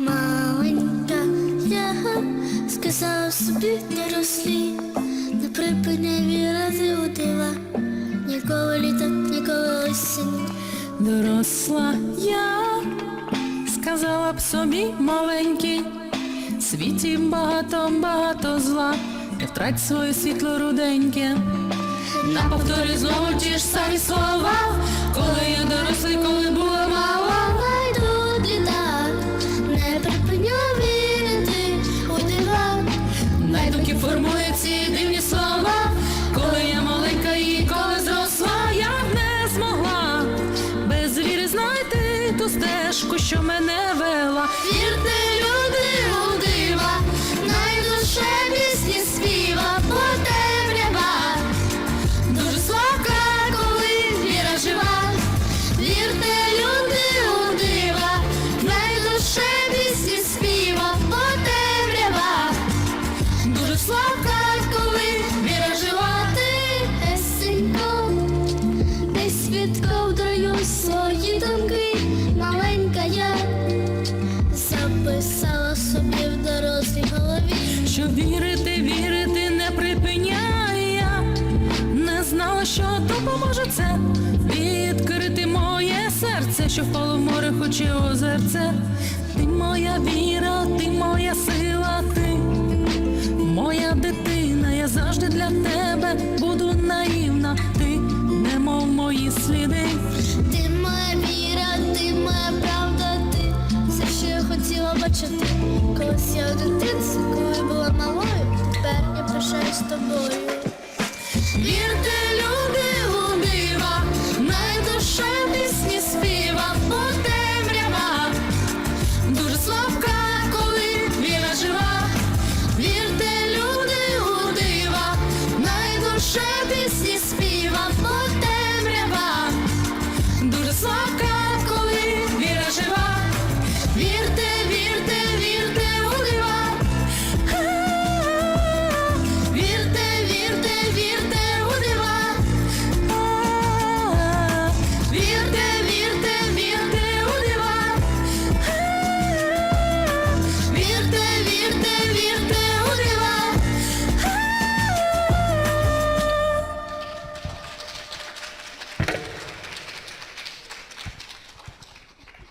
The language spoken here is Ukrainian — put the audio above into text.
Маленька я сказала собі дорослі, не припиняй вірити у дива, ніколи літа, ніколи осінь. Доросла я, сказала б собі маленький, світі багато, багато зла, не втрать своє світло руденьке. На повторі знову ті ж самі слова, формує ці дивні слова, коли я маленька і коли зросла, я б не змогла без віри знайти ту стежку, що мене ковдрою свої думки, маленька я записала собі в дорослій голові. Що вірити, вірити не припиняє. Не знала, що допоможе це. Відкрити моє серце, що впало в море, хоч озерце. Ти моя віра, ти моя сила, ти моя дитина, я завжди для тебе буду наївна, ти немов мої сліди. бачити. Колись я в дитинці, коли була малою, тепер я пишаюсь з тобою. Вірте, люди у дива, найдуша пісні співа, бо темрява, дуже слабка, коли віра жива. Вірте, люди у дива, найдуша пісні співа, бо темрява, дуже слабка.